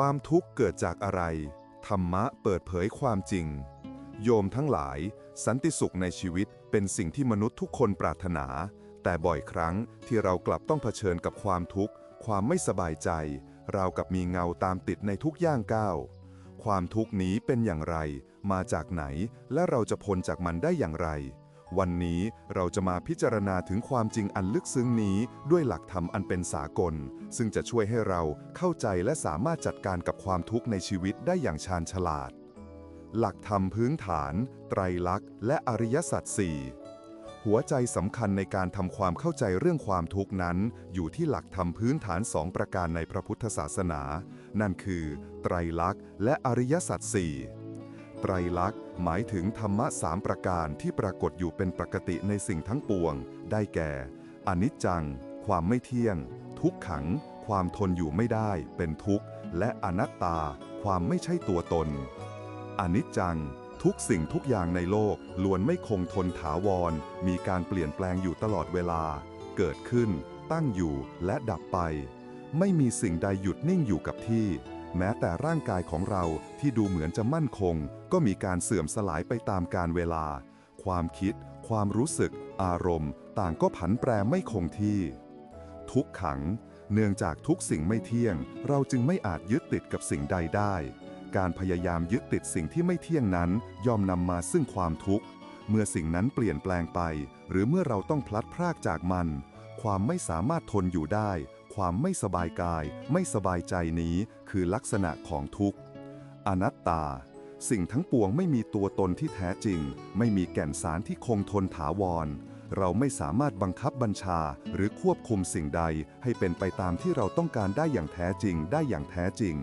ความทุกข์เกิดจากอะไร ธรรมะเปิดเผยความจริง โยมทั้งหลาย สันติสุขในชีวิตเป็นสิ่งที่มนุษย์ทุกคนปรารถนา แต่บ่อยครั้งที่เรากลับต้องเผชิญกับความทุกข์ ความไม่สบายใจ ราวกับมีเงาตามติดในทุกย่างก้าว ความทุกข์นี้เป็นอย่างไร มาจากไหน และเราจะพ้นจากมันได้อย่างไร วันนี้เราจะมาพิจารณาถึงความจริงอันลึกซึ้งนี้ด้วยหลักธรรมอันเป็นสากล ซึ่งจะช่วยให้เราเข้าใจและสามารถจัดการกับความทุกข์ในชีวิตได้อย่างชาญฉลาด หลักธรรมพื้นฐาน ไตรลักษณ์ และอริยสัจสี่หัวใจสำคัญในการทำความเข้าใจเรื่องความทุกข์นั้น อยู่ที่หลักธรรมพื้นฐานสองประการในพระพุทธศาสนา นั่นคือ ไตรลักษณ์ และอริยสัจสี่ ไตรลักษณ์หมายถึงธรรมะสามประการที่ปรากฏอยู่เป็นปกติในสิ่งทั้งปวง ได้แก่ อนิจจัง ความไม่เที่ยง ทุกขัง ความทนอยู่ไม่ได้ เป็นทุกข์ และอนัตตา ความไม่ใช่ตัวตน อนิจจัง ทุกสิ่งทุกอย่างในโลกล้วนไม่คงทนถาวร มีการเปลี่ยนแปลงอยู่ตลอดเวลา เกิดขึ้น ตั้งอยู่และดับไป ไม่มีสิ่งใดหยุดนิ่งอยู่กับที่ แม้แต่ร่างกายของเราที่ดูเหมือนจะมั่นคง ก็มีการเสื่อมสลายไปตามกาลเวลา ความคิด ความรู้สึก อารมณ์ ต่างก็ผันแปรไม่คงที่ ทุกขัง เนื่องจากทุกสิ่งไม่เที่ยง เราจึงไม่อาจยึดติดกับสิ่งใดได้ การพยายามยึดติดสิ่งที่ไม่เที่ยงนั้นย่อมนำมาซึ่งความทุกข์ เมื่อสิ่งนั้นเปลี่ยนแปลงไป หรือเมื่อเราต้องพลัดพรากจากมัน ความไม่สามารถทนอยู่ได้ ความไม่สบายกาย ไม่สบายใจนี้คือลักษณะของทุกข์อนัตตา สิ่งทั้งปวงไม่มีตัวตนที่แท้จริง ไม่มีแก่นสารที่คงทนถาวร เราไม่สามารถบังคับบัญชาหรือควบคุมสิ่งใด ให้เป็นไปตามที่เราต้องการได้อย่างแท้จริง ได้อย่างแท้จริง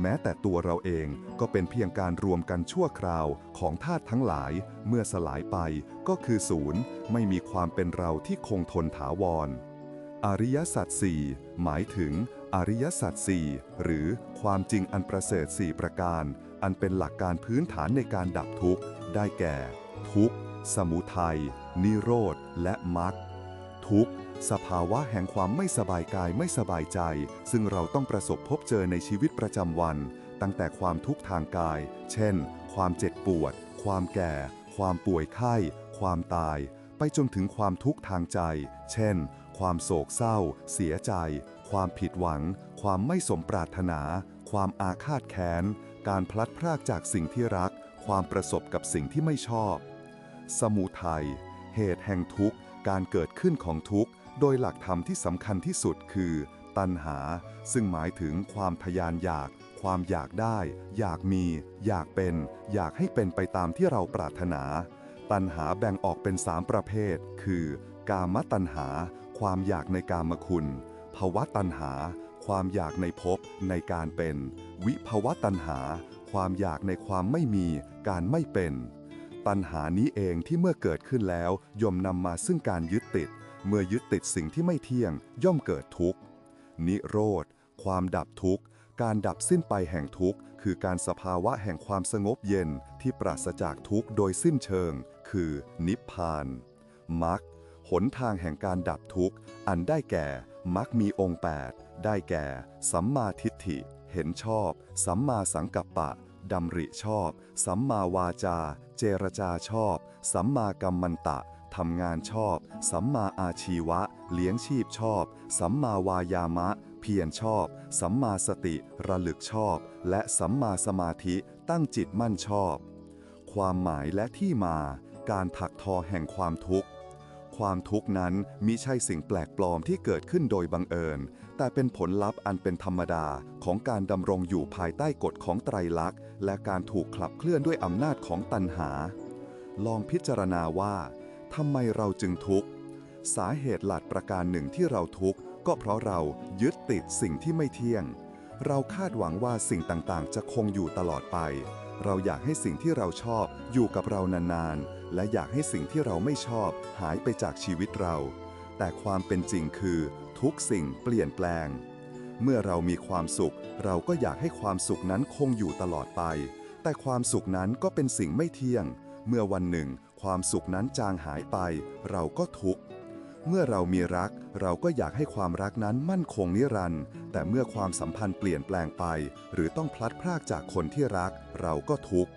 แม้แต่ตัวเราเองก็เป็นเพียงการรวมกันชั่วคราวของธาตุทั้งหลาย เมื่อสลายไปก็คือศูนย์ไม่มีความเป็นเราที่คงทนถาวร อริยสัจสี่หมายถึงอริยสัจสี่หรือความจริงอันประเสริฐสี่ประการ อันเป็นหลักการพื้นฐานในการดับทุกข์ ได้แก่ ทุกข์ สมุทัย นิโรธ และมรรค ทุกข์ สภาวะแห่งความไม่สบายกายไม่สบายใจ ซึ่งเราต้องประสบพบเจอในชีวิตประจำวัน ตั้งแต่ความทุกข์ทางกาย เช่น ความเจ็บปวด ความแก่ ความป่วยไข้ ความตาย ไปจนถึงความทุกข์ทางใจ เช่น ความโศกเศร้า เสียใจ ความผิดหวัง ความไม่สมปรารถนา ความอาฆาตแค้น การพลัดพรากจากสิ่งที่รัก ความประสบกับสิ่งที่ไม่ชอบ สมุทัย เหตุแห่งทุกข์ การเกิดขึ้นของทุกข์ โดยหลักธรรมที่สำคัญที่สุดคือ ตัณหา ซึ่งหมายถึงความทยานอยาก ความอยากได้ อยากมี อยากเป็น อยากให้เป็นไปตามที่เราปรารถนา ตัณหาแบ่งออกเป็นสามประเภท คือ กามตัณหา ความอยากในกามคุณภวะตัณหา ความอยากในภพในการเป็น วิภวะตัณหา ความอยากในความไม่มี การไม่เป็น ตัณหานี้เองที่เมื่อเกิดขึ้นแล้วย่อมนำมาซึ่งการยึดติด เมื่อยึดติดสิ่งที่ไม่เที่ยง ย่อมเกิดทุกข์ นิโรธ ความดับทุกข์ การดับสิ้นไปแห่งทุกข์ คือการสภาวะแห่งความสงบเย็นที่ปราศจากทุกข์โดยสิ้นเชิง คือ นิพพานมรรคหนทางแห่งการดับทุกข์ อันได้แก่มรรคมีองค์ 8 ได้แก่ สัมมาทิฏฐิ เห็นชอบ สัมมาสังกัปปะดำริชอบ สัมมาวาจา เจรจาชอบ สัมมากัมมันตะทำงานชอบ สัมมาอาชีวะ เลี้ยงชีพชอบ สัมมาวายามะ เพียรชอบ สัมมาสติ ระลึกชอบ และสัมมาสมาธิตั้งจิตมั่นชอบ ความหมายและที่มา การถักทอแห่งความทุกข์ ความทุกข์นั้นมิใช่สิ่งแปลกปลอมที่เกิดขึ้นโดยบังเอิญ แต่เป็นผลลัพธ์อันเป็นธรรมดาของการดำรงอยู่ภายใต้กฎของไตรลักษณ์ และการถูกขับเคลื่อนด้วยอำนาจของตัณหา ลองพิจารณาว่าทำไมเราจึงทุกข์ สาเหตุหลักประการหนึ่งที่เราทุกข์ก็เพราะเรายึดติดสิ่งที่ไม่เที่ยง เราคาดหวังว่าสิ่งต่างๆ จะคงอยู่ตลอดไป เราอยากให้สิ่งที่เราชอบอยู่กับเรานานๆ และอยากให้สิ่งที่เราไม่ชอบหายไปจากชีวิตเรา แต่ความเป็นจริงคือ ทุกสิ่งเปลี่ยนแปลง เมื่อเรามีความสุข เราก็อยากให้ความสุขนั้นคงอยู่ตลอดไป แต่ความสุขนั้นก็เป็นสิ่งไม่เที่ยง เมื่อวันหนึ่ง ความสุขนั้นจางหายไป เราก็ทุกข์ เมื่อเรามีรัก เราก็อยากให้ความรักนั้นมั่นคงนิรันดร์แต่เมื่อความสัมพันธ์เปลี่ยนแปลงไป หรือต้องพลัดพรากจากคนที่รัก เราก็ทุกข์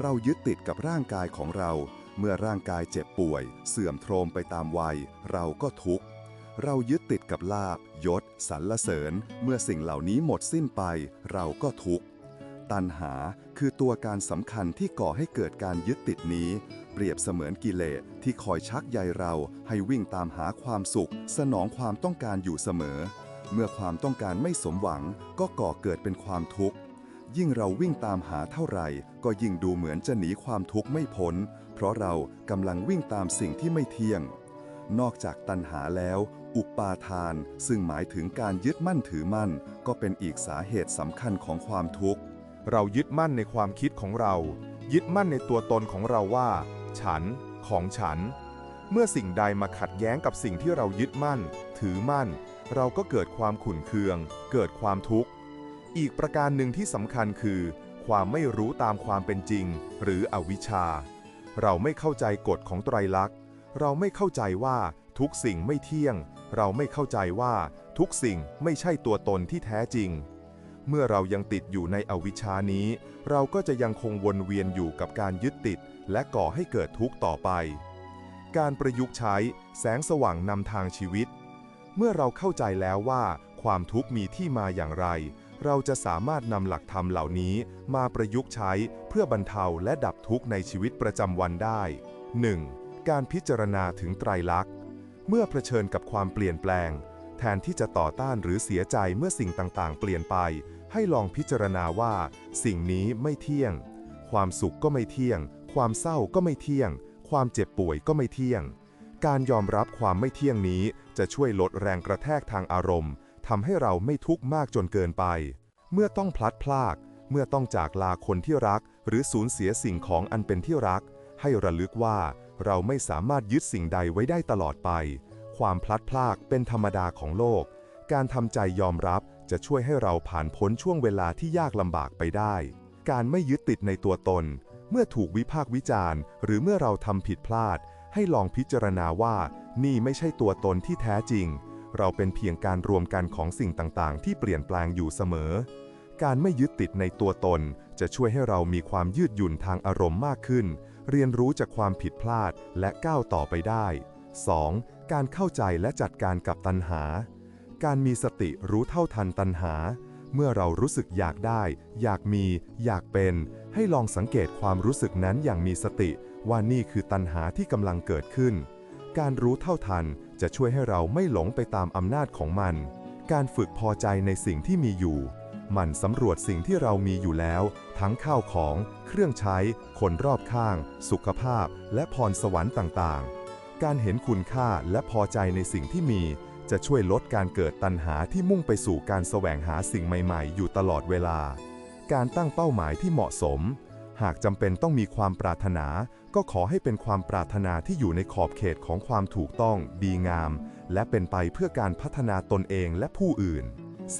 เรายึดติดกับร่างกายของเรา เมื่อร่างกายเจ็บป่วย เสื่อมโทรมไปตามวัย เราก็ทุกข์ เรายึดติดกับลาบยศสรรเสริญ เมื่อสิ่งเหล่านี้หมดสิ้นไป เราก็ทุกข์ ตัณหาคือตัวการสำคัญที่ก่อให้เกิดการยึดติดนี้ เปรียบเสมือนกิเลสที่คอยชักใยเราให้วิ่งตามหาความสุข สนองความต้องการอยู่เสมอ เมื่อความต้องการไม่สมหวัง ก็ก่อเกิดเป็นความทุกข์ยิ่งเราวิ่งตามหาเท่าไหร่ ก็ยิ่งดูเหมือนจะหนีความทุกข์ไม่พ้น เพราะเรากำลังวิ่งตามสิ่งที่ไม่เที่ยง นอกจากตัณหาแล้ว อุปาทาน ซึ่งหมายถึงการยึดมั่นถือมั่น ก็เป็นอีกสาเหตุสำคัญของความทุกข์ เรายึดมั่นในความคิดของเรา ยึดมั่นในตัวตนของเราว่า ฉัน ของฉัน เมื่อสิ่งใดมาขัดแย้งกับสิ่งที่เรายึดมั่น ถือมั่น เราก็เกิดความขุ่นเคือง เกิดความทุกข์ อีกประการหนึ่งที่สำคัญคือ ความไม่รู้ตามความเป็นจริง หรืออวิชชา เราไม่เข้าใจกฎของไตรลักษณ์ เราไม่เข้าใจว่าทุกสิ่งไม่เที่ยง เราไม่เข้าใจว่าทุกสิ่งไม่ใช่ตัวตนที่แท้จริง เมื่อเรายังติดอยู่ในอวิชชานี้ เราก็จะยังคงวนเวียนอยู่กับการยึดติด และก่อให้เกิดทุกข์ต่อไป การประยุกต์ใช้แสงสว่างนำทางชีวิต เมื่อเราเข้าใจแล้วว่าความทุกข์มีที่มาอย่างไร เราจะสามารถนำหลักธรรมเหล่านี้มาประยุกต์ใช้เพื่อบรรเทาและดับทุกข์ในชีวิตประจำวันได้ 1. การพิจารณาถึงไตรลักษณ์เมื่อเผชิญกับความเปลี่ยนแปลง แทนที่จะต่อต้านหรือเสียใจเมื่อสิ่งต่างๆ เปลี่ยนไป ให้ลองพิจารณาว่า สิ่งนี้ไม่เที่ยง ความสุขก็ไม่เที่ยง ความเศร้าก็ไม่เที่ยง ความเจ็บป่วยก็ไม่เที่ยง การยอมรับความไม่เที่ยงนี้จะช่วยลดแรงกระแทกทางอารมณ์ ทำให้เราไม่ทุกข์มากจนเกินไป เมื่อต้องพลัดพราก เมื่อต้องจากลาคนที่รัก หรือสูญเสียสิ่งของอันเป็นที่รัก ให้ระลึกว่าเราไม่สามารถยึดสิ่งใดไว้ได้ตลอดไป ความพลัดพรากเป็นธรรมดาของโลก การทำใจยอมรับจะช่วยให้เราผ่านพ้นช่วงเวลาที่ยากลำบากไปได้ การไม่ยึดติดในตัวตน เมื่อถูกวิพากษ์วิจารณ์ หรือเมื่อเราทำผิดพลาด ให้ลองพิจารณาว่า นี่ไม่ใช่ตัวตนที่แท้จริง เราเป็นเพียงการรวมกันของสิ่งต่างๆ ที่เปลี่ยนแปลงอยู่เสมอ การไม่ยึดติดในตัวตน จะช่วยให้เรามีความยืดหยุ่นทางอารมณ์มากขึ้น เรียนรู้จากความผิดพลาดและก้าวต่อไปได้ 2. การเข้าใจและจัดการกับตัณหา การมีสติรู้เท่าทันตัณหา เมื่อเรารู้สึกอยากได้ อยากมี อยากเป็น ให้ลองสังเกตความรู้สึกนั้นอย่างมีสติ ว่านี่คือตัณหาที่กำลังเกิดขึ้น การรู้เท่าทัน จะช่วยให้เราไม่หลงไปตามอำนาจของมัน การฝึกพอใจในสิ่งที่มีอยู่ มันสำรวจสิ่งที่เรามีอยู่แล้ว ทั้งข้าวของ เครื่องใช้ คนรอบข้าง สุขภาพ และพรสวรรค์ต่างๆ การเห็นคุณค่าและพอใจในสิ่งที่มี จะช่วยลดการเกิดตัณหาที่มุ่งไปสู่การแสวงหาสิ่งใหม่ ๆ อยู่ตลอดเวลา การตั้งเป้าหมายที่เหมาะสม หากจำเป็นต้องมีความปรารถนา ก็ขอให้เป็นความปรารถนาที่อยู่ในขอบเขตของความถูกต้อง ดีงาม และเป็นไปเพื่อการพัฒนาตนเองและผู้อื่น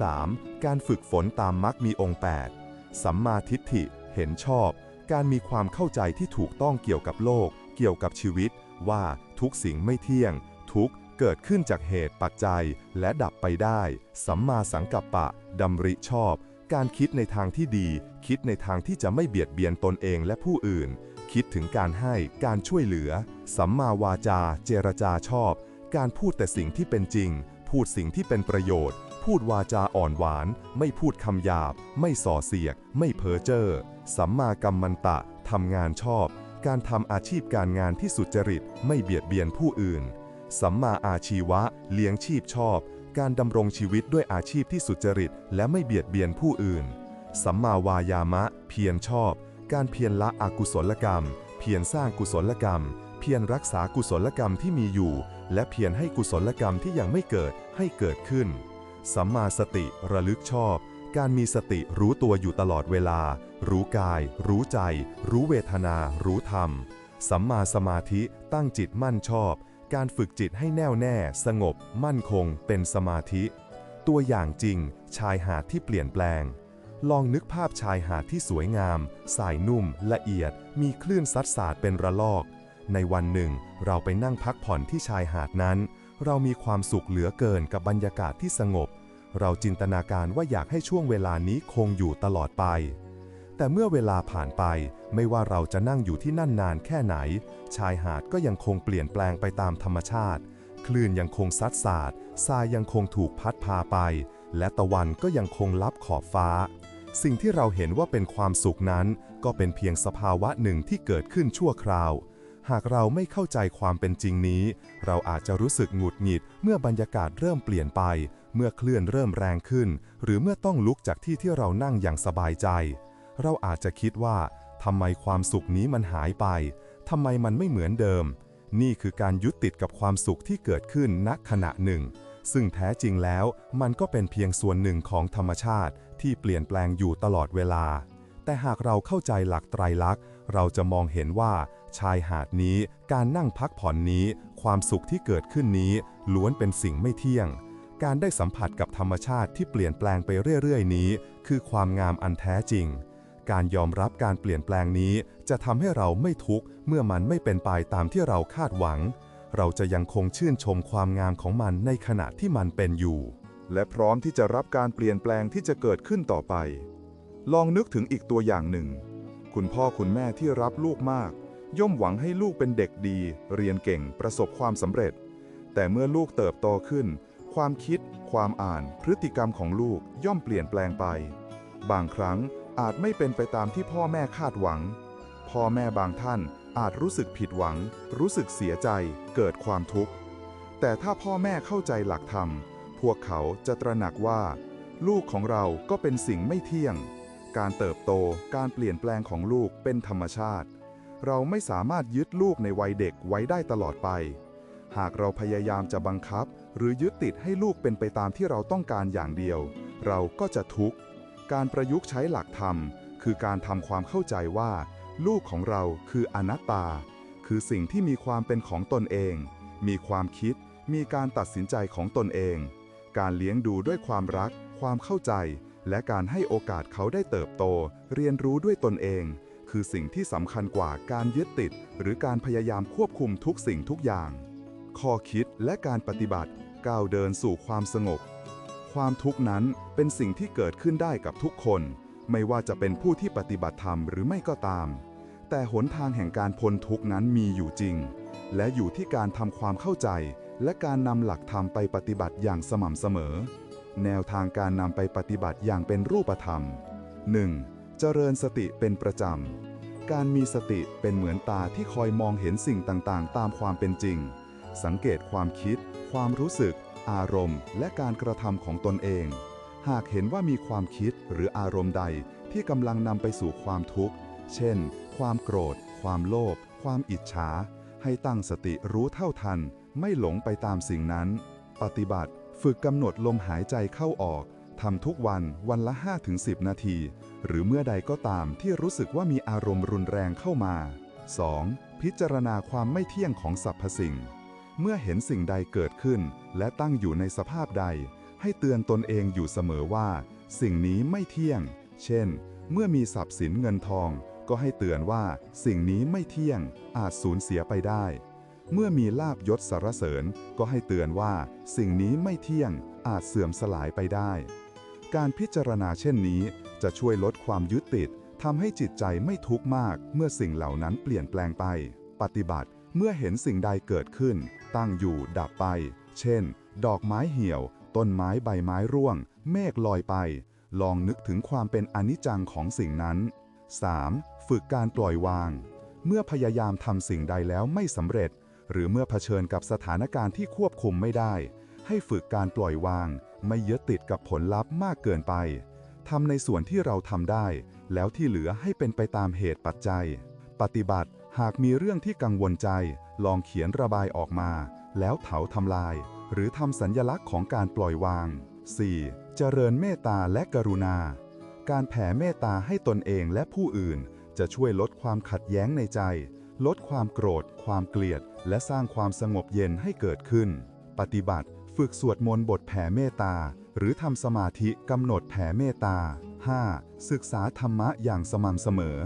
3. การฝึกฝนตามมรรคมีองค์ 8 สัมมาทิฏฐิ เห็นชอบ การมีความเข้าใจที่ถูกต้องเกี่ยวกับโลก เกี่ยวกับชีวิต ว่าทุกสิ่งไม่เที่ยง ทุกเกิดขึ้นจากเหตุปัจจัย และดับไปได้ สัมมาสังกัปปะดำริชอบ การคิดในทางที่ดี คิดในทางที่จะไม่เบียดเบียนตนเองและผู้อื่น คิดถึงการให้การช่วยเหลือ สัมมาวาจา เจรจาชอบ การพูดแต่สิ่งที่เป็นจริง พูดสิ่งที่เป็นประโยชน์ พูดวาจาอ่อนหวาน ไม่พูดคำหยาบ ไม่ส่อเสียก ไม่เพ้อเจ้อสัมมากัมมันตะทำงานชอบ การทำอาชีพการงานที่สุจริต ไม่เบียดเบียนผู้อื่น สัมมาอาชีวะ เลี้ยงชีพชอบ การดำรงชีวิตด้วยอาชีพที่สุจริต และไม่เบียดเบียนผู้อื่น สัมมาวายามะ เพียรชอบ การเพียรละอกุศลกรรม เพียรสร้างกุศลกรรม เพียรรักษากุศลกรรมที่มีอยู่ และเพียรให้กุศลกรรมที่ยังไม่เกิดให้เกิดขึ้น สัมมาสติระลึกชอบ การมีสติรู้ตัวอยู่ตลอดเวลา รู้กาย รู้ใจ รู้เวทนา รู้ธรรม สัมมาสมาธิตั้งจิตมั่นชอบ การฝึกจิตให้แน่วแน่ สงบ มั่นคง เป็นสมาธิ ตัวอย่างจริง ชายหาดที่เปลี่ยนแปลง ลองนึกภาพชายหาดที่สวยงาม สายนุ่ม ละเอียด มีคลื่นซัดสาดเป็นระลอก ในวันหนึ่ง เราไปนั่งพักผ่อนที่ชายหาดนั้น เรามีความสุขเหลือเกินกับบรรยากาศที่สงบ เราจินตนาการว่าอยากให้ช่วงเวลานี้คงอยู่ตลอดไป แต่เมื่อเวลาผ่านไป ไม่ว่าเราจะนั่งอยู่ที่นั่นนานแค่ไหน ชายหาดก็ยังคงเปลี่ยนแปลงไปตามธรรมชาติ คลื่นยังคงซัดสาดทรายยังคงถูกพัดพาไป และตะวันก็ยังคงลับขอบฟ้า สิ่งที่เราเห็นว่าเป็นความสุขนั้น ก็เป็นเพียงสภาวะหนึ่งที่เกิดขึ้นชั่วคราว หากเราไม่เข้าใจความเป็นจริงนี้ เราอาจจะรู้สึกหงุดหงิดเมื่อบรรยากาศเริ่มเปลี่ยนไป เมื่อคลื่นเริ่มแรงขึ้น หรือเมื่อต้องลุกจากที่ที่เรานั่งอย่างสบายใจ เราอาจจะคิดว่า ทำไมความสุขนี้มันหายไป ทำไมมันไม่เหมือนเดิม นี่คือการยึดติดกับความสุขที่เกิดขึ้นณขณะหนึ่ง ซึ่งแท้จริงแล้วมันก็เป็นเพียงส่วนหนึ่งของธรรมชาติที่เปลี่ยนแปลงอยู่ตลอดเวลา แต่หากเราเข้าใจหลักไตรลักษณ์ เราจะมองเห็นว่า ชายหาดนี้ การนั่งพักผ่อนนี้ ความสุขที่เกิดขึ้นนี้ ล้วนเป็นสิ่งไม่เที่ยงการได้สัมผัสกับธรรมชาติที่เปลี่ยนแปลงไปเรื่อย ๆ นี้ คือความงามอันแท้จริง การยอมรับการเปลี่ยนแปลงนี้ จะทำให้เราไม่ทุกข์เมื่อมันไม่เป็นไปตามที่เราคาดหวัง เราจะยังคงชื่นชมความงามของมันในขณะที่มันเป็นอยู่ และพร้อมที่จะรับการเปลี่ยนแปลงที่จะเกิดขึ้นต่อไป ลองนึกถึงอีกตัวอย่างหนึ่ง คุณพ่อคุณแม่ที่รับลูกมาก ย่อมหวังให้ลูกเป็นเด็กดี เรียนเก่งประสบความสำเร็จ แต่เมื่อลูกเติบโตขึ้น ความคิด ความอ่าน พฤติกรรมของลูกย่อมเปลี่ยนแปลงไป บางครั้ง อาจไม่เป็นไปตามที่พ่อแม่คาดหวัง พ่อแม่บางท่านอาจรู้สึกผิดหวัง รู้สึกเสียใจ เกิดความทุกข์ แต่ถ้าพ่อแม่เข้าใจหลักธรรม พวกเขาจะตระหนักว่า ลูกของเราก็เป็นสิ่งไม่เที่ยง การเติบโต การเปลี่ยนแปลงของลูกเป็นธรรมชาติ เราไม่สามารถยึดลูกในวัยเด็กไว้ได้ตลอดไป หากเราพยายามจะบังคับ หรือยึดติดให้ลูกเป็นไปตามที่เราต้องการอย่างเดียว เราก็จะทุกข์ การประยุกต์ใช้หลักธรรม คือการทำความเข้าใจว่า ลูกของเราคืออนัตตา คือสิ่งที่มีความเป็นของตนเอง มีความคิด มีการตัดสินใจของตนเอง การเลี้ยงดูด้วยความรัก ความเข้าใจ และการให้โอกาสเขาได้เติบโต เรียนรู้ด้วยตนเอง คือสิ่งที่สำคัญกว่าการยึดติด หรือการพยายามควบคุมทุกสิ่งทุกอย่าง ข้อคิดและการปฏิบัติก้าวเดินสู่ความสงบ ความทุกข์นั้นเป็นสิ่งที่เกิดขึ้นได้กับทุกคน ไม่ว่าจะเป็นผู้ที่ปฏิบัติธรรมหรือไม่ก็ตาม แต่หนทางแห่งการพ้นทุกข์นั้นมีอยู่จริง และอยู่ที่การทำความเข้าใจ และการนำหลักธรรมไปปฏิบัติอย่างสม่ำเสมอ แนวทางการนำไปปฏิบัติอย่างเป็นรูปธรรม 1. เจริญสติเป็นประจำ การมีสติเป็นเหมือนตาที่คอยมองเห็นสิ่งต่างๆ ตามความเป็นจริง สังเกตความคิด ความรู้สึก อารมณ์ และการกระทำของตนเอง หากเห็นว่ามีความคิดหรืออารมณ์ใดที่กำลังนำไปสู่ความทุกข์ เช่น ความโกรธ ความโลภ ความอิจฉา ให้ตั้งสติรู้เท่าทัน ไม่หลงไปตามสิ่งนั้น ปฏิบัติ ฝึกกำหนดลมหายใจเข้าออก ทำทุกวัน วันละ 5-10 นาที หรือเมื่อใดก็ตามที่รู้สึกว่ามีอารมณ์รุนแรงเข้ามา 2. พิจารณาความไม่เที่ยงของสรรพสิ่ง เมื่อเห็นสิ่งใดเกิดขึ้น และตั้งอยู่ในสภาพใด ให้เตือนตนเองอยู่เสมอว่า สิ่งนี้ไม่เที่ยง เช่น เมื่อมีทรัพย์สินเงินทอง ก็ให้เตือนว่าสิ่งนี้ไม่เที่ยง อาจสูญเสียไปได้ เมื่อมีลาบยศสารเสริญ ก็ให้เตือนว่า สิ่งนี้ไม่เที่ยง อาจเสื่อมสลายไปได้ การพิจารณาเช่นนี้ จะช่วยลดความยึดติดทำให้จิตใจไม่ทุกข์มาก เมื่อสิ่งเหล่านั้นเปลี่ยนแปลงไป ปฏิบัติเมื่อเห็นสิ่งใดเกิดขึ้น ตั้งอยู่ดับไป เช่น ดอกไม้เหี่ยว ต้นไม้ใบไม้ร่วง เมฆลอยไป ลองนึกถึงความเป็นอนิจจังของสิ่งนั้น 3. ฝึกการปล่อยวาง เมื่อพยายามทำสิ่งใดแล้วไม่สำเร็จ หรือเมื่อเผชิญกับสถานการณ์ที่ควบคุมไม่ได้ ให้ฝึกการปล่อยวาง ไม่ยึดติดกับผลลัพธ์มากเกินไปทำในส่วนที่เราทำได้ แล้วที่เหลือให้เป็นไปตามเหตุปัจจัย ปฏิบัติ หากมีเรื่องที่กังวลใจ ลองเขียนระบายออกมา แล้วเผาทำลาย หรือทำสัญญลักษณ์ของการปล่อยวาง 4. เจริญเมตตาและกรุณา การแผ่เมตตาให้ตนเองและผู้อื่น จะช่วยลดความขัดแย้งในใจ ลดความโกรธ ความเกลียด และสร้างความสงบเย็นให้เกิดขึ้น ปฏิบัติ ฝึกสวดมนต์บทแผ่เมตตา หรือทำสมาธิกำหนดแผ่เมตตา 5. ศึกษาธรรมะอย่างสม่ำเสมอ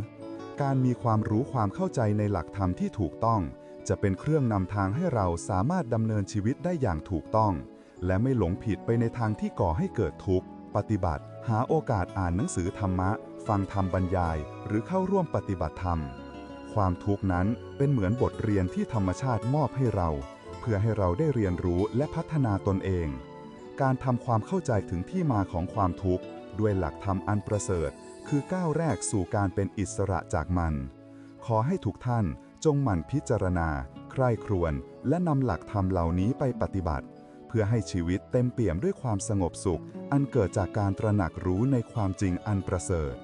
การมีความรู้ความเข้าใจในหลักธรรมที่ถูกต้อง จะเป็นเครื่องนำทางให้เราสามารถดำเนินชีวิตได้อย่างถูกต้อง และไม่หลงผิดไปในทางที่ก่อให้เกิดทุกข์ ปฏิบัติ หาโอกาสอ่านหนังสือธรรมะ ฟังธรรมบรรยาย หรือเข้าร่วมปฏิบัติธรรม ความทุกข์นั้นเป็นเหมือนบทเรียนที่ธรรมชาติมอบให้เรา เพื่อให้เราได้เรียนรู้และพัฒนาตนเอง การทำความเข้าใจถึงที่มาของความทุกข์ด้วยหลักธรรมอันประเสริฐ คือก้าวแรกสู่การเป็นอิสระจากมัน ขอให้ทุกท่านจงหมั่นพิจารณา ใคร่ครวญและนำหลักธรรมเหล่านี้ไปปฏิบัติ เพื่อให้ชีวิตเต็มเปี่ยมด้วยความสงบสุข อันเกิดจากการตระหนักรู้ในความจริงอันประเสริฐ